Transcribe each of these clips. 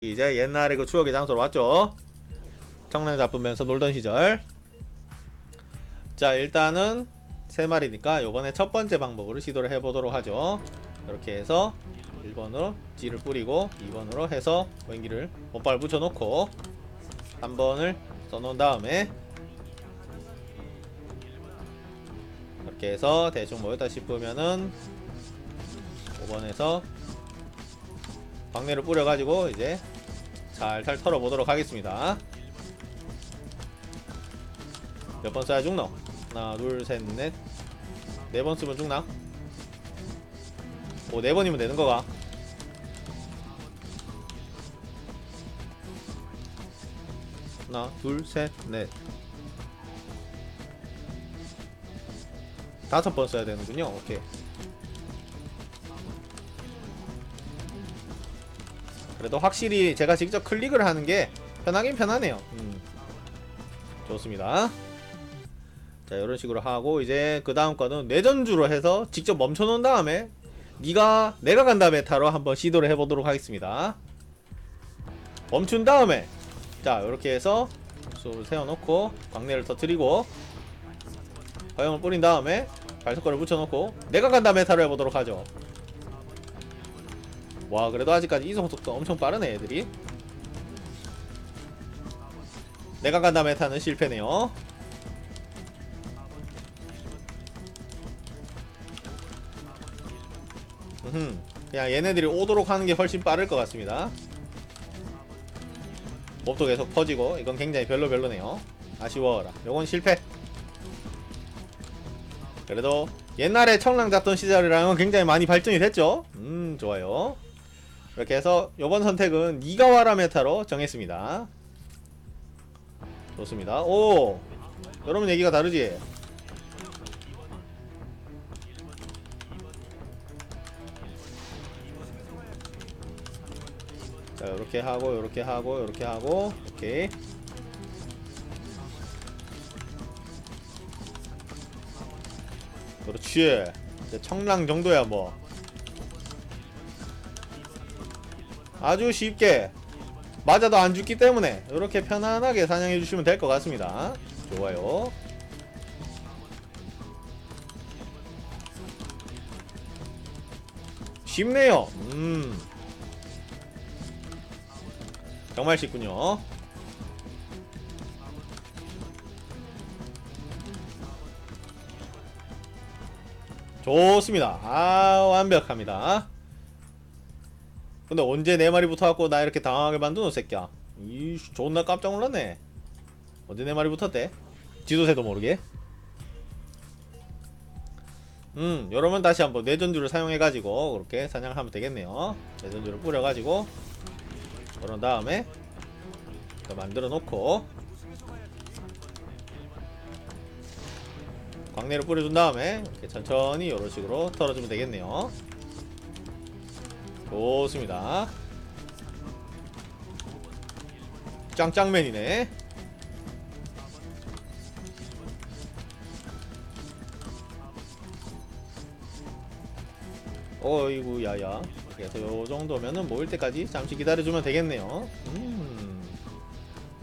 이제 옛날에 그 추억의 장소로 왔죠. 청량 잡으면서 놀던 시절. 자 일단은 세 마리니까 요번에 첫 번째 방법으로 시도를 해보도록 하죠. 이렇게 해서 1번으로 G를 뿌리고 2번으로 해서 왼기를 몸발 붙여놓고 3번을 써놓은 다음에 이렇게 해서 대충 모였다 싶으면은 5번에서 광내를 뿌려가지고 이제 살살 털어보도록 하겠습니다. 몇 번 써야 죽노? 하나, 둘, 셋, 넷. 네 번 쓰면 죽나? 오, 네 번이면 되는 거가. 하나, 둘, 셋, 넷. 다섯 번 써야 되는군요. 오케이. 그래도 확실히 제가 직접 클릭을 하는 게 편하긴 편하네요. 음. 좋습니다. 자 이런 식으로 하고 이제 그 다음 거는 내전주로 해서 직접 멈춰 놓은 다음에 네가 내가 간다 메타로 한번 시도를 해보도록 하겠습니다. 멈춘 다음에 자 이렇게 해서 세워놓고 광내를 터뜨리고 화염을 뿌린 다음에 발석거를 붙여놓고 내가 간다 메타로 해보도록 하죠. 와 그래도 아직까지 이송 속도 엄청 빠르네 애들이. 내가 간다 메타는 실패네요. 음흠. 그냥 얘네들이 오도록 하는 게 훨씬 빠를 것 같습니다. 몹도 계속 퍼지고 이건 굉장히 별로 별로네요. 아쉬워라. 요건 실패. 그래도 옛날에 청랑 잡던 시절이랑은 굉장히 많이 발전이 됐죠? 음 좋아요 이렇게 해서 요번 선택은 니가와라 메타로 정했습니다. 좋습니다. 오! 여러분 얘기가 다르지? 자 요렇게 하고 요렇게 하고 요렇게 하고 오케이. 그렇지. 이제 청랑 정도야 뭐 아주 쉽게 맞아도 안 죽기 때문에 이렇게 편안하게 사냥해 주시면 될 것 같습니다. 좋아요. 쉽네요. 음. 정말 쉽군요. 좋습니다. 아 완벽합니다 근데 언제 네 마리 붙어갖고 나 이렇게 당황하게 만드노 새끼야? 이 존나 깜짝 놀랐네. 언제 네 마리 붙었대? 지도새도 모르게. 음 여러분 다시 한번 내전주를 사용해가지고 그렇게 사냥하면 되겠네요. 내전주를 뿌려가지고 그런 다음에 만들어 놓고 광내를 뿌려준 다음에 이렇게 천천히 이런 식으로 털어주면 되겠네요 좋습니다. 짱짱맨이네. 어이구 야야. 그래서 요 정도면은 모일 때까지 잠시 기다려주면 되겠네요. 음.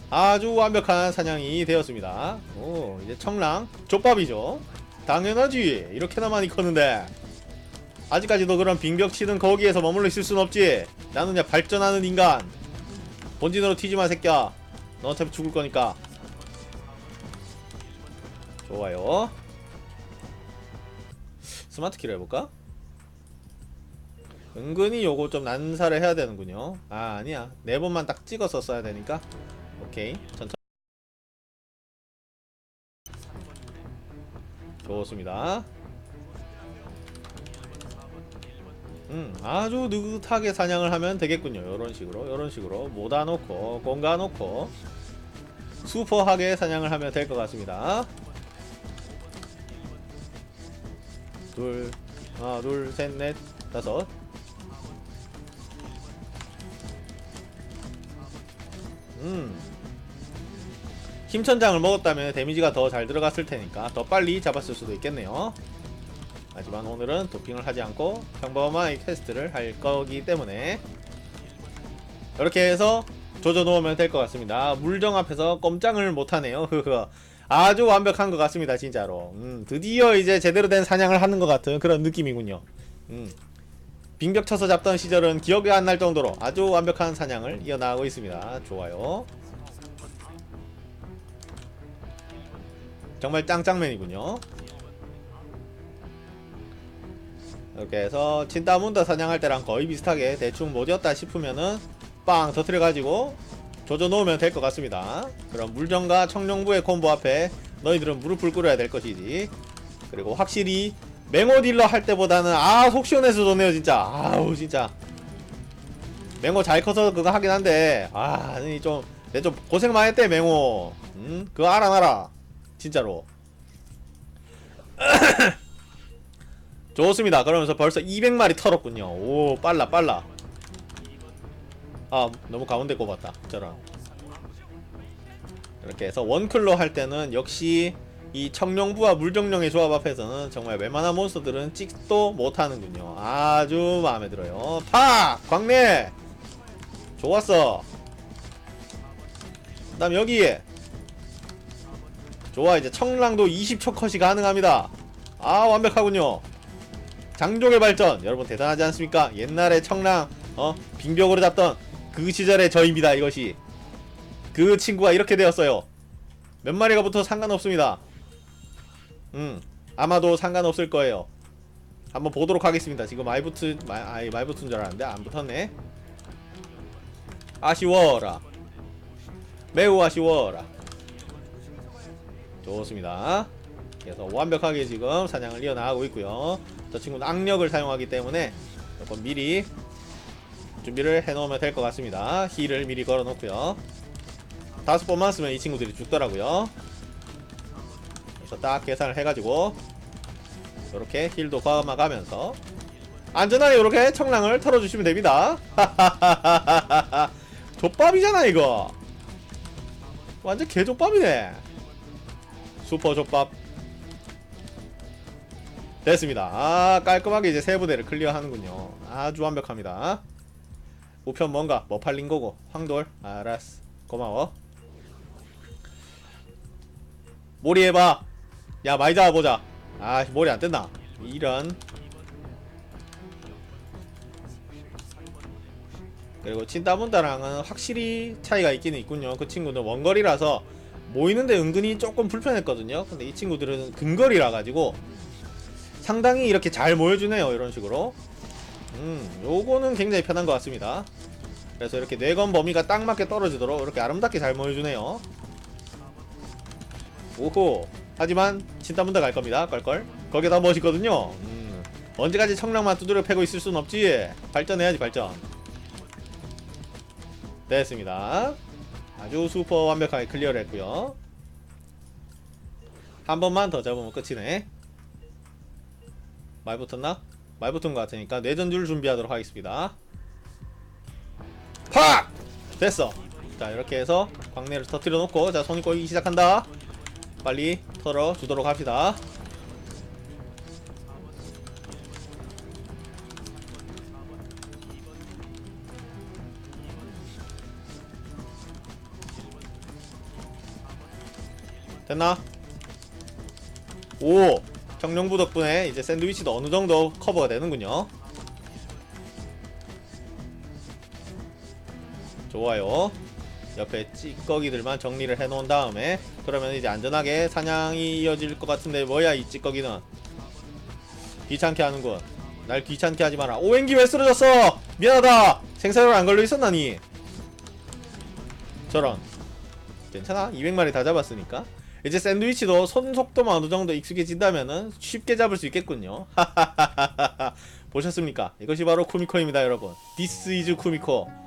아주 완벽한 사냥이 되었습니다. 오 이제 청랑 족밥이죠. 당연하지. 이렇게나 많이 컸는데. 아직까지도 그런 빙벽 치는 거기에서 머물러 있을 순 없지. 나는 야 발전하는 인간. 본진으로 튀지마 새끼야. 너 어차피 죽을 거니까. 좋아요. 스마트 키로 해볼까? 은근히 요거 좀 난사를 해야 되는군요. 아 아니야. 네 번만 딱 찍어서 써야 되니까. 오케이. 천천히 좋습니다 음, 아주 느긋하게 사냥을 하면 되겠군요. 이런 식으로, 이런 식으로 모아놓고 공가 놓고 슈퍼하게 사냥을 하면 될 것 같습니다. 둘, 하나, 둘, 셋, 넷, 다섯. 음. 힘천장을 먹었다면 데미지가 더 잘 들어갔을 테니까 더 빨리 잡았을 수도 있겠네요. 하지만 오늘은 도핑을 하지 않고 평범한 퀘스트를 할 거기 때문에 이렇게 해서 조져 놓으면 될 것 같습니다. 물정 앞에서 꼼짝을 못하네요. 아주 완벽한 것 같습니다, 진짜로. 음, 드디어 이제 제대로 된 사냥을 하는 것 같은 그런 느낌이군요. 음. 빙벽 쳐서 잡던 시절은 기억이 안 날 정도로 아주 완벽한 사냥을 이어나가고 있습니다. 좋아요. 정말 짱짱맨이군요. 이렇게 해서 진다문다 사냥할 때랑 거의 비슷하게 대충 못이었다 싶으면은 빵 터트려가지고 조져 놓으면 될 것 같습니다. 그럼 물정과 청룡부의 콤보 앞에 너희들은 무릎을 꿇어야 될 것이지. 그리고 확실히 맹호 딜러 할 때보다는 아 속 시원해서 좋네요 진짜. 아우 진짜. 맹호 잘 커서 그거 하긴 한데 아좀내 좀 고생 많이 했대 맹호. 음 그거 알아 알아. 진짜로. 좋습니다. 그러면서 벌써 200마리 털었군요. 오 빨라 빨라. 아 너무 가운데 꼽았다. 저런. 이렇게 해서 원클로 할 때는 역시 이 청룡부와 물정령의 조합 앞에서는 정말 웬만한 몬스터들은 찍도 못하는군요. 아주 마음에 들어요. 파! 광내! 좋았어. 그 다음 여기에 좋아 이제 청랑도 20초 컷이 가능합니다. 아 완벽하군요. 장족의 발전 여러분 대단하지 않습니까? 옛날에 청랑 어 빙벽으로 잡던 그 시절의 저입니다 이것이 그 친구가 이렇게 되었어요. 몇 마리가 붙어 상관없습니다. 음 아마도 상관없을 거예요. 한번 보도록 하겠습니다. 지금 많이 붙은 마, 아이 많이 붙은 줄 알았는데 안 붙었네. 아쉬워라. 매우 아쉬워라. 좋습니다. 그래서 완벽하게 지금 사냥을 이어나가고 있고요. 저 친구는 악력을 사용하기 때문에 조금 미리 준비를 해놓으면 될 것 같습니다. 힐을 미리 걸어놓고요. 다섯 번만 쓰면 이 친구들이 죽더라고요. 그래서 딱 계산을 해가지고 이렇게 힐도 감아가면서 안전하게 이렇게 청량을 털어주시면 됩니다. 족밥이잖아 이거. 완전 개족밥이네. 슈퍼 족밥. 됐습니다. 아 깔끔하게 이제 세 부대를 클리어하는군요. 아주 완벽합니다. 우편 뭔가 뭐 팔린 거고 황돌 알았어 고마워. 몰이 해봐. 야 많이 잡아보자. 아 몰이 안 뜬다. 이런. 그리고 친다문다랑은 확실히 차이가 있기는 있군요. 그 친구는 원거리라서 모이는데 은근히 조금 불편했거든요. 근데 이 친구들은 근거리라 가지고 상당히 이렇게 잘 모여주네요. 이런 식으로. 음, 요거는 굉장히 편한 것 같습니다. 그래서 이렇게 뇌건 범위가 딱 맞게 떨어지도록 이렇게 아름답게 잘 모여주네요. 오호. 하지만 진땀문다 갈 겁니다. 껄껄. 거기다 멋있거든요. 음, 언제까지 청량만 두드려 패고 있을 순 없지. 발전해야지 발전. 됐습니다. 아주 슈퍼 완벽하게 클리어를 했고요. 한 번만 더 잡으면 끝이네. 말 붙었나? 말 붙은 것 같으니까 뇌전줄 준비하도록 하겠습니다. 팍! 됐어. 자 이렇게 해서 광내를 터뜨려 놓고 자 손이 꼬이기 시작한다. 빨리 털어 주도록 합시다. 됐나? 오! 정령부 덕분에 이제 샌드위치도 어느 정도 커버가 되는군요. 좋아요. 옆에 찌꺼기들만 정리를 해놓은 다음에 그러면 이제 안전하게 사냥이 이어질 것 같은데 뭐야 이 찌꺼기는? 귀찮게 하는군. 날 귀찮게 하지 마라. 오행기 왜 쓰러졌어? 미안하다. 생사율 안 걸려 있었나니? 저런. 괜찮아? 200마리 다 잡았으니까 이제 샌드위치도 손 속도만 어느 정도 익숙해진다면은 쉽게 잡을 수 있겠군요. 보셨습니까? 이것이 바로 쿠미코입니다, 여러분. This is 쿠미코.